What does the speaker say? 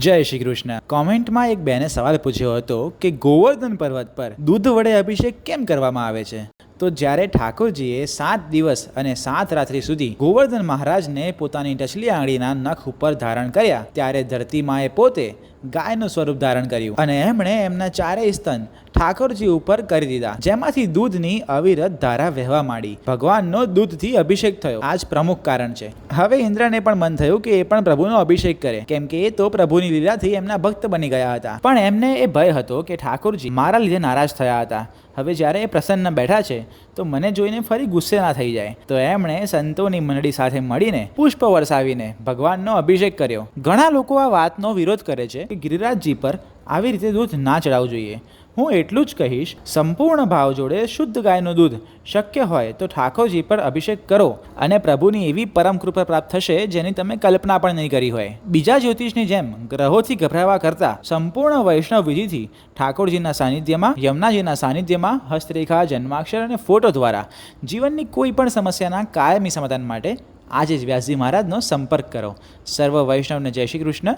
જય શ્રી કૃષ્ણ. કોમેન્ટમાં એક બેને સવાલ પૂછ્યો હતો કે, ગોવર્ધન પર્વત પર દૂધ વડે અભિષેક કેમ કરવામાં આવે છે? તો જ્યારે ઠાકોરજીએ સાત દિવસ અને સાત રાત્રિ સુધી ગોવર્ધન મહારાજને પોતાની ટચલી આંગળીના નખ ઉપર ધારણ કર્યા, ત્યારે ધરતીમાએ પોતે ગાયનું સ્વરૂપ ધારણ કર્યું અને એમણે એમના ચારેય સ્તન ઠાકોરજી ઉપર કરી દીધા, જેમાંથી દૂધની અવિરત ધારા વહેવા માંડી. ભગવાનનો દૂધથી અભિષેક થયો. આ જ પ્રમુખ કારણ છે. હવે ઇન્દ્રને પણ મન થયું કે એ પણ પ્રભુનો અભિષેક કરે, કેમ કે એ તો પ્રભુની લીલાથી એમના ભક્ત બની ગયા હતા. પણ એમને એ ભય હતો કે ઠાકોરજી મારા લીધે નારાજ થયા હતા. હવે જ્યારે એ પ્રસન્ન બેઠા છે, તો મને જોઈને ફરી ગુસ્સે ના થઈ જાય. તો એમણે સંતોની મંડળી સાથે મળીને પુષ્પ વરસાવીને ભગવાનનો અભિષેક કર્યો. ઘણા લોકો આ વાતનો વિરોધ કરે છે કે ગિરિરાજજી પર આવી રીતે દૂધ ના ચડાવવું જોઈએ. હું એટલું જ કહીશ, સંપૂર્ણ ભાવ જોડે શુદ્ધ ગાયનું દૂધ શક્ય હોય તો ઠાકોરજી પર અભિષેક કરો અને પ્રભુની એવી પરમ કૃપા પ્રાપ્ત થશે જેની તમે કલ્પના પણ નહીં કરી હોય. બીજા જ્યોતિષની જેમ ગ્રહોથી ગભરાવા કરતા સંપૂર્ણ વૈષ્ણવ વિધિથી ઠાકોરજીના સાનિધ્યમાં, યમુનાજીના સાનિધ્યમાં હસ્તરેખા, જન્માક્ષર અને ફોટો દ્વારા જીવનની કોઈ પણ સમસ્યાના કાયમી સમાધાન માટે આજે જ વ્યાસજી મહારાજનો સંપર્ક કરો. સર્વ વૈષ્ણવને જય શ્રી કૃષ્ણ.